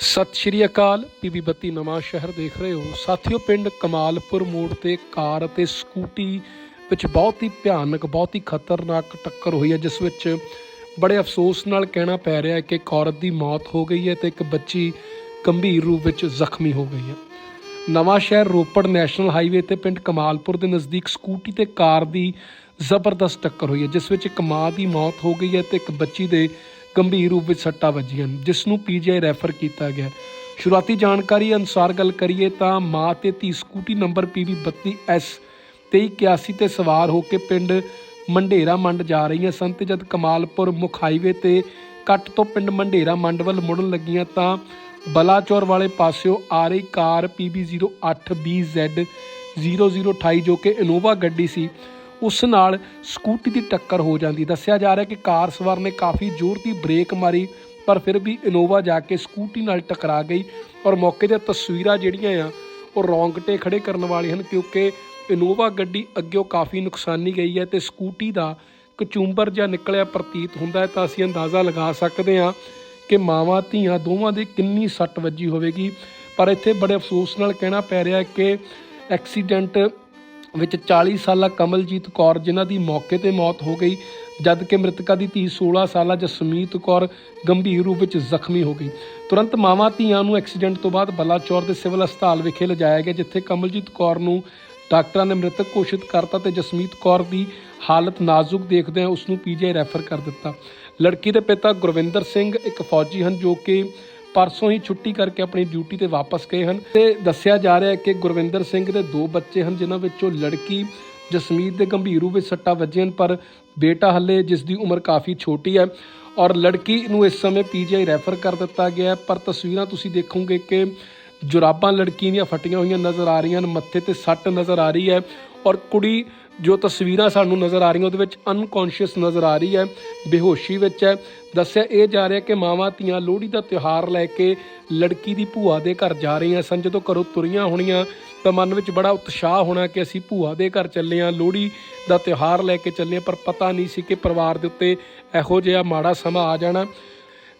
ਸਤਿ ਸ਼੍ਰੀ ਅਕਾਲ ਪੀਬੀ ਬੱਤੀ ਨਵਾਂ ਸ਼ਹਿਰ ਦੇਖ ਰਹੇ ਹੋ। ਸਾਥੀਓ, ਪਿੰਡ ਕਮਾਲਪੁਰ ਮੋੜ ਤੇ ਕਾਰ ਅਤੇ ਸਕੂਟੀ ਵਿੱਚ ਬਹੁਤ ਹੀ ਭਿਆਨਕ, ਬਹੁਤ ਹੀ ਖਤਰਨਾਕ ਟੱਕਰ ਹੋਈ ਹੈ, ਜਿਸ ਵਿੱਚ ਬੜੇ ਅਫਸੋਸ ਨਾਲ ਕਹਿਣਾ ਪੈ ਰਿਹਾ ਹੈ ਕਿ ਇੱਕ ਔਰਤ ਦੀ ਮੌਤ ਹੋ ਗਈ ਹੈ ਤੇ ਇੱਕ ਬੱਚੀ ਗੰਭੀਰ ਰੂਪ ਵਿੱਚ ਜ਼ਖਮੀ ਹੋ ਗਈ ਹੈ। ਨਵਾਂ ਸ਼ਹਿਰ ਰੋਪੜ ਨੈਸ਼ਨਲ ਹਾਈਵੇ ਤੇ ਪਿੰਡ ਕਮਾਲਪੁਰ ਦੇ ਨਜ਼ਦੀਕ ਸਕੂਟੀ ਤੇ ਕਾਰ ਦੀ ਜ਼ਬਰਦਸਤ ਟੱਕਰ ਹੋਈ ਹੈ, ਜਿਸ ਵਿੱਚ ਇੱਕ ਮਾਂ ਦੀ ਮੌਤ ਹੋ ਗਈ ਹੈ ਤੇ ਇੱਕ ਬੱਚੀ ਦੇ ਗੰਭੀਰ ਰੂਪ ਵਿੱਚ ਸੱਟਾਂ ਵੱਜੀਆਂ ਜਿਸ ਨੂੰ ਪੀਜੀਆਈ ਰੈਫਰ ਕੀਤਾ ਗਿਆ ਸ਼ੁਰੂਆਤੀ ਜਾਣਕਾਰੀ ਅਨੁਸਾਰ ਗੱਲ ਕਰੀਏ ਤਾਂ ਮਾਂ ਤੇ ਧੀ ਸਕੂਟੀ ਨੰਬਰ PB 32S 2381 ਤੇ ਸਵਾਰ ਹੋ ਕੇ ਪਿੰਡ ਮੰਡੇਰਾ ਮੰਡ ਜਾ ਰਹੀਆਂ ਸਨ ਤੇ ਜਦ ਕਮਾਲਪੁਰ ਮੁੱਖ ਹਾਈਵੇ ਤੇ ਕੱਟ ਤੋਂ ਪਿੰਡ ਮੰਡੇਰਾ ਮੰਡ ਵੱਲ ਮੁੜਨ ਲੱਗੀਆਂ ਤਾਂ ਬਲਾਚੌਰ ਵਾਲੇ ਪਾਸਿਓਂ ਆ ਰਹੀ ਕਾਰ PB08BZ 0028 ਜੋ ਕਿ ਇਨੋਵਾ ਗੱਡੀ ਸੀ ਉਸ ਨਾਲ ਸਕੂਟੀ ਦੀ ਟੱਕਰ ਹੋ ਜਾਂਦੀ। ਦੱਸਿਆ ਜਾ ਰਿਹਾ ਕਿ ਕਾਰ ਸਵਾਰ ਨੇ ਕਾਫੀ ਜ਼ੋਰ ਦੀ ਬ੍ਰੇਕ ਮਾਰੀ, ਪਰ ਫਿਰ ਵੀ ਇਨੋਵਾ ਜਾ ਕੇ ਸਕੂਟੀ ਨਾਲ ਟਕਰਾ ਗਈ ਔਰ ਮੌਕੇ ਦੀਆਂ ਤਸਵੀਰਾਂ ਜਿਹੜੀਆਂ ਆ, ਉਹ ਰੌਂਗਟੇ ਖੜੇ ਕਰਨ ਵਾਲੇ ਹਨ ਕਿਉਂਕਿ ਇਨੋਵਾ ਗੱਡੀ ਅੱਗਿਓਂ ਕਾਫੀ ਨੁਕਸਾਨੀ ਗਈ ਹੈ ਤੇ ਸਕੂਟੀ ਦਾ ਕਚੂੰਬਰ ਜਾਂ ਨਿਕਲਿਆ ਪ੍ਰਤੀਤ ਹੁੰਦਾ ਹੈ ਤਾਂ ਅਸੀਂ ਅੰਦਾਜ਼ਾ ਲਗਾ ਸਕਦੇ ਹਾਂ ਕਿ ਮਾਵਾਂ, ਧੀਆਂ ਦੋਵਾਂ ਦੇ ਕਿੰਨੀ ਸੱਟ ਵੱਜੀ ਹੋਵੇਗੀ। ਪਰ ਇੱਥੇ ਬੜੇ ਅਫਸੋਸ ਨਾਲ ਕਹਿਣਾ ਪੈ ਰਿਹਾ ਹੈ ਕਿ ਐਕਸੀਡੈਂਟ ਵਿੱਚ 40 ਸਾਲਾ ਕਮਲਜੀਤ ਕੌਰ, ਜਿਨ੍ਹਾਂ ਦੀ ਮੌਕੇ ਤੇ ਮੌਤ ਹੋ ਗਈ ਜਦ ਕਿ ਮ੍ਰਿਤਕਾ ਦੀ ਧੀ 16 ਸਾਲਾ ਜਸਮੀਤ ਕੌਰ ਗੰਭੀਰ ਰੂਪ ਵਿੱਚ ਜ਼ਖਮੀ ਹੋ ਗਈ। ਤੁਰੰਤ ਮਾਵਾਂ ਧੀਆਂ ਨੂੰ ਐਕਸੀਡੈਂਟ ਤੋਂ ਬਾਅਦ ਬਲਾਚੌਰ ਦੇ ਸਿਵਲ ਹਸਪਤਾਲ ਵਿਖੇ ਲਿਜਾਇਆ ਗਿਆ, ਜਿੱਥੇ ਕਮਲਜੀਤ ਕੌਰ ਨੂੰ ਡਾਕਟਰਾਂ ਨੇ ਮ੍ਰਿਤਕ ਘੋਸ਼ਿਤ ਕਰਤਾ ਤੇ ਜਸਮੀਤ ਕੌਰ ਦੀ ਹਾਲਤ ਨਾਜ਼ੁਕ ਦੇਖਦਿਆਂ ਉਸ ਨੂੰ ਪੀਜੀਆਈ ਰੈਫਰ ਕਰ ਦਿੱਤਾ। ਲੜਕੀ ਦੇ ਪਿਤਾ ਗੁਰਵਿੰਦਰ ਸਿੰਘ ਇੱਕ ਫੌਜੀ ਹਨ, ਜੋ ਕਿ ਪਰਸੋਂ ਹੀ ਛੁੱਟੀ ਕਰਕੇ ਆਪਣੀ ਡਿਊਟੀ ਤੇ ਵਾਪਸ ਗਏ ਹਨ ਤੇ ਦੱਸਿਆ ਜਾ ਰਿਹਾ ਹੈ ਕਿ ਗੁਰਵਿੰਦਰ ਸਿੰਘ ਦੇ ਦੋ ਬੱਚੇ ਹਨ, ਜਿਨ੍ਹਾਂ ਵਿੱਚੋਂ ਲੜਕੀ ਜਸਮੀਤ ਦੇ ਗੰਭੀਰ ਰੂਪ ਵਿੱਚ ਸੱਟਾਂ ਵੱਜੀਆਂ ਹਨ, ਪਰ ਬੇਟਾ ਹੱਲੇ ਜਿਸ ਦੀ ਉਮਰ ਕਾਫੀ ਛੋਟੀ ਹੈ ਔਰ ਲੜਕੀ ਨੂੰ ਇਸ ਸਮੇਂ ਪੀਜੀਆਈ ਰੈਫਰ ਕਰ ਦਿੱਤਾ ਗਿਆ ਪਰ ਤਸਵੀਰਾਂ ਤੁਸੀਂ ਦੇਖੋਗੇ ਕਿ ਜੁਰਾਬਾਂ ਲੜਕੀ ਦੀਆਂ ਫਟੀਆਂ ਹੋਈਆਂ ਨਜ਼ਰ ਆ ਰਹੀਆਂ ਹਨ, ਮੱਥੇ ਤੇ ਸੱਟ ਨਜ਼ਰ ਆ ਰਹੀ ਹੈ ਔਰ ਕੁੜੀ ਜੋ ਤਸਵੀਰਾਂ ਸਾਨੂੰ ਨਜ਼ਰ ਆ ਰਹੀਆਂ, ਉਹਦੇ ਵਿੱਚ ਅਨਕੌਂਸ਼ੀਅਸ ਨਜ਼ਰ ਆ ਰਹੀ ਹੈ, ਬੇਹੋਸ਼ੀ ਵਿੱਚ ਹੈ। ਦੱਸਿਆ ਇਹ ਜਾ ਰਿਹਾ ਕਿ ਮਾਵਾਂ, ਧੀਆਂ, ਲੋਹੜੀ ਦਾ ਤਿਉਹਾਰ ਲੈ ਕੇ ਲੜਕੀ ਦੀ ਭੂਆ ਦੇ ਘਰ ਜਾ ਰਹੀਆਂ ਸਨ। ਜਦੋਂ ਘਰੋਂ ਤੁਰੀਆਂ ਹੋਣੀਆਂ, ਤਾਂ ਮਨ ਵਿੱਚ ਬੜਾ ਉਤਸ਼ਾਹ ਹੋਣਾ ਕਿ ਅਸੀਂ ਭੂਆ ਦੇ ਘਰ ਚੱਲੇ ਹਾਂ, ਲੋਹੜੀ ਦਾ ਤਿਉਹਾਰ ਲੈ ਕੇ ਚੱਲੇ ਹਾਂ, ਪਰ ਪਤਾ ਨਹੀਂ ਸੀ ਕਿ ਪਰਿਵਾਰ ਦੇ ਉੱਤੇ ਇਹੋ ਜਿਹਾ ਮਾੜਾ ਸਮਾਂ ਆ ਜਾਣਾ।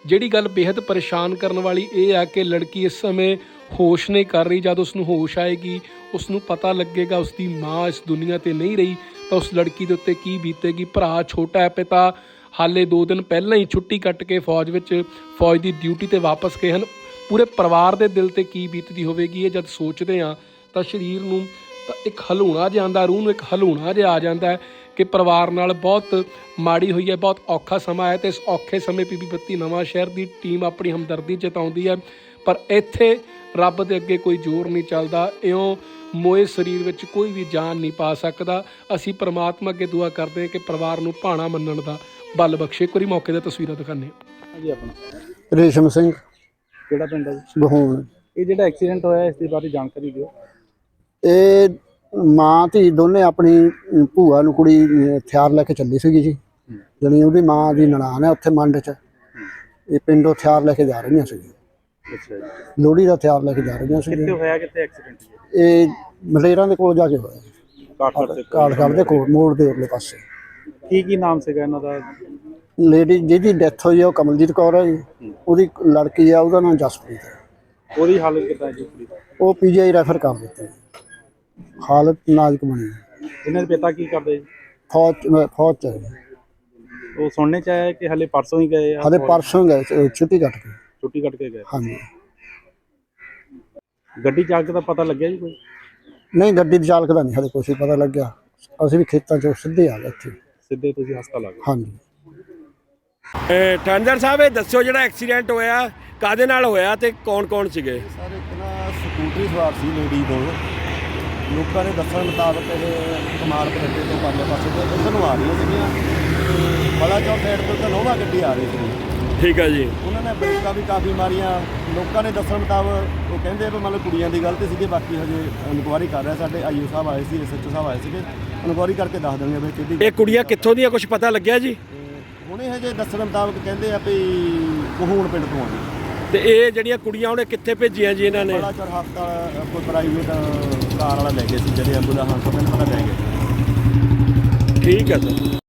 ਜਿਹੜੀ ਗੱਲ ਬੇहद ਪਰੇਸ਼ਾਨ ਕਰਨ ਵਾਲੀ ਇਹ ਆ ਕਿ ਲੜਕੀ ਇਸ ਸਮੇਂ ਹੋਸ਼ ਨਹੀਂ ਕਰ ਰਹੀ। ਜਦ ਉਸ ਨੂੰ ਹੋਸ਼ ਆਏਗੀ ਉਸ ਨੂੰ ਪਤਾ ਲੱਗੇਗਾ ਉਸ ਦੀ ਮਾਂ ਇਸ ਦੁਨੀਆ ਤੇ ਨਹੀਂ ਰਹੀ, ਤਾਂ ਉਸ ਲੜਕੀ ਦੇ ਉੱਤੇ ਕੀ ਬੀਤੇਗੀ? ਭਰਾ ਛੋਟਾ ਹੈ ਪਿਤਾ, ਹਾਲੇ 2 ਦਿਨ ਪਹਿਲਾਂ ਹੀ ਛੁੱਟੀ ਕੱਟ ਕੇ ਫੌਜ ਵਿੱਚ ਫੌਜ ਦੀ ਡਿਊਟੀ ਤੇ ਵਾਪਸ ਗਏ ਹਨ। ਪੂਰੇ ਪਰਿਵਾਰ ਦੇ ਦਿਲ ਤੇ ਕੀ ਬੀਤਦੀ ਹੋਵੇਗੀ ਇਹ ਜਦ ਸੋਚਦੇ ਆ ਤਾਂ ਸਰੀਰ ਨੂੰ ਤਾਂ ਇੱਕ ਹਲੂਣਾ ਜਿਹਾ ਆਉਂਦਾ, ਰੂਹ ਨੂੰ ਇੱਕ ਹਲੂਣਾ ਜਿਹਾ ਆ ਜਾਂਦਾ ਕਿ ਪਰਿਵਾਰ ਨਾਲ ਬਹੁਤ ਮਾੜੀ ਹੋਈ ਹੈ, ਬਹੁਤ ਔਖਾ ਸਮਾਂ ਹੈ ਤੇ ਇਸ ਔਖੇ ਸਮੇਂ ਪੀਪੀ ਬੱਤੀ ਨਵਾਂ ਸ਼ਹਿਰ ਦੀ ਟੀਮ ਆਪਣੀ ਹਮਦਰਦੀ ਜਤਾਉਂਦੀ ਹੈ। ਪਰ ਇੱਥੇ ਰੱਬ ਦੇ ਅੱਗੇ ਕੋਈ ਜ਼ੋਰ ਨਹੀਂ ਚੱਲਦਾ ਇਉਂ ਮੋਏ ਸਰੀਰ ਵਿੱਚ ਕੋਈ ਵੀ ਜਾਨ ਨਹੀਂ ਪਾ ਸਕਦਾ। ਅਸੀਂ ਪ੍ਰਮਾਤਮਾ ਅੱਗੇ ਦੁਆ ਕਰਦੇ ਹਾਂ ਕਿ ਪਰਿਵਾਰ ਨੂੰ ਭਾਣਾ ਮੰਨਣ ਦਾ ਬਲ ਬਖਸ਼ੇ। ਕੋਈ ਮੌਕੇ ਦੀਆਂ ਤਸਵੀਰਾਂ ਦਿਖਾਉਂਦੇ ਹਾਂ। ਹਾਂਜੀ ਆਪਣਾ। ਰੇਸ਼ਮ ਸਿੰਘ। ਕਿਹੜਾ ਪਿੰਡ ਹੈ ਜੀ? ਇਹ ਜਿਹੜਾ ਐਕਸੀਡੈਂਟ ਹੋਇਆ ਇਸ ਦੇ ਬਾਰੇ ਜਾਣਕਾਰੀ ਦਿਓ। ਇਹ ਮਾਂ ਧੀ ਦੋਨੇ ਆਪਣੀ ਭੂਆ ਨੂੰ ਕੁੜੀ ਹਥਿਆਰ ਲੈ ਕੇ ਚੱਲੀ ਸੀਗੀ ਜੀ। ਜਣੀ ਉਹਦੀ ਮਾਂ ਦੀ ਨਨਾਣ ਹੈ ਉੱਥੇ ਮੰਡ 'ਚ। ਇਹ ਪਿੰਡੋਂ ਹਥਿਆਰ ਲੈ ਕੇ ਜਾ ਰਹੀਆਂ ਸੀ ਅੱਛਾ ਜੀ। ਲੋਹੜੀ ਦਾ ਹਥਿਆਰ ਲੈ ਕੇ ਜਾ ਰਹੀਆਂ ਸੀ ਕਿੱਥੇ ਹੋਇਆ ਕਿੱਥੇ ਐਕਸੀਡੈਂਟ ਜੀ ਇਹ ਮਲੇਰਾਂ ਦੇ ਕੋਲ ਜਾ ਕੇ ਹੋਇਆ। ਕਾਠਗੜ੍ਹ ਦੇ ਦੇ ਕੋਲ ਮੋੜ ਦੇ ਉਰਲੇ ਪਾਸੇ। ਕੀ ਕੀ ਨਾਮ ਸੀਗਾ ਇਹਨਾਂ ਦਾ? ਲੇਡੀ ਜਿਹਦੀ ਡੈਥ ਹੋਈ ਉਹ ਕਮਲਜੀਤ ਕੌਰ ਹੈ ਜੀ। ਉਹਦੀ ਲੜਕੀ ਆ ਉਹਦਾ ਨਾਮ ਜਸਪ੍ਰੀਤ ਹੈ ਉਹਦੀ ਹਾਲਤ ਕਿੱਦਾਂ ਜੀ? ਉਹ ਪੀਜੀਆਈ ਰੈਫਰ ਕਰ ਦਿੱਤੀ। ਹਾਲਤ ਨਾਜ਼ੁਕ ਬਣੀ। ਇਹਨਾਂ ਦੇ ਪਿਤਾ ਕੀ ਕਰਦੇ ਜੀ? ਫੌਜ ਫੌਜ ਚ। ਉਹ ਸੁਣਨੇ ਚ ਆਇਆ ਕਿ ਹਲੇ ਪਰਸੋਂ ਹੀ ਗਏ ਆ? ਹਲੇ ਪਰਸੋਂ ਗਏ ਛੁੱਟੀ ਕੱਟ ਕੇ। ਛੁੱਟੀ ਕੱਟ ਕੇ ਗਏ? ਹਾਂਜੀ। ਗੱਡੀ ਚਾਲਕ ਦਾ ਪਤਾ ਲੱਗਿਆ ਜੀ ਕੋਈ? ਨਹੀਂ ਗੱਡੀ ਦੇ ਚਾਲਕ ਦਾ ਨਹੀਂ ਹਲੇ ਕੁਛ ਵੀ ਪਤਾ ਲੱਗਿਆ। ਅਸੀਂ ਵੀ ਖੇਤਾਂ ਚੋਂ ਸਿੱਧੇ ਆ ਗਏ ਇੱਥੇ। ਸਿੱਧੇ ਤੁਸੀਂ ਹਸਪਤਾਲ ਆ ਗਏ? ਹਾਂਜੀ। ਠਾਂਦਰ ਸਾਹਿਬ ਇਹ ਦੱਸਿਓ ਜਿਹੜਾ ਐਕਸੀਡੈਂਟ ਹੋਇਆ ਕਾਦੇ ਨਾਲ ਹੋਇਆ ਤੇ ਕੌਣ ਕੌਣ ਸੀਗੇ ਸਰ ਇੱਕ ਨਾ ਸਕੂਟਰੀ ਸਵਾਰ ਸੀ ਲੇਡੀ ਦੋ ਲੋਕਾਂ ਦੇ ਦੱਸਣ ਮੁਤਾਬਕ ਇਹ ਕਮਾਲਪੁਰ ਅੱਡੇ ਤੋਂ ਪਾਲੇ ਪਾਸੇ ਤੋਂ ਇੱਧਰ ਨੂੰ ਆ ਰਹੀਆਂ ਸੀਗੀਆਂ। ਬੜਾ ਚੌਕ ਸਾਈਡ ਤੋਂ ਤਾਂ ਨੋਵਾ ਗੱਡੀ ਆ ਰਹੀ ਸੀ। ਠੀਕ ਹੈ ਜੀ। ਉਹਨਾਂ ਨੇ ਬ੍ਰੇਕਾਂ ਵੀ ਕਾਫੀ ਮਾਰੀਆਂ। ਲੋਕਾਂ ਦੇ ਦੱਸਣ ਮੁਤਾਬਕ ਉਹ ਕਹਿੰਦੇ ਵੀ ਮਤਲਬ ਕੁੜੀਆਂ ਦੀ ਗਲਤੀ ਸੀਗੀ ਬਾਕੀ ਹਜੇ ਇਨਕੁਆਰੀ ਕਰ ਰਿਹਾ ਸਾਡੇ ਆਈਓ ਸਾਹਿਬ ਆਏ ਸੀ ਐਸਐਚਓ ਸਾਹਿਬ ਆਏ ਸੀਗੇ। ਇਨਕੁਆਰੀ ਕਰਕੇ ਦੱਸ ਦੇਣਗੇ ਵੀ ਕਿਹਦੀ ਇਹ ਕੁੜੀਆਂ ਕਿੱਥੋਂ ਦੀਆਂ ਕੁਝ ਪਤਾ ਲੱਗਿਆ ਜੀ? ਹੁਣੇ ਹਜੇ ਦੱਸਣ ਮੁਤਾਬਕ ਕਹਿੰਦੇ ਆ ਵੀ ਕਹੂਣ ਪਿੰਡ ਤੋਂ ਆਉਂਦੀ ਤੇ ਇਹ ਜਿਹੜੀਆਂ ਕੁੜੀਆਂ ਉਹਨੇ ਕਿੱਥੇ ਭੇਜੀਆਂ ਜੀ ਇਹਨਾਂ ਨੇ? ਬੜਾ ਚੌਰ ਹਸਪਤਾਲ ਕੋਈ ਪ੍ਰਾਈਵੇਟ ਕਾਰ ਵਾਲਾ ਲੈ ਗਏ ਸੀ ਜਿਹੜੇ ਐਂਬੂਲੈਂਸ ਮੈਨੂੰ ਪਤਾ ਲੈ ਗਏ। ਠੀਕ ਹੈ ਸਰ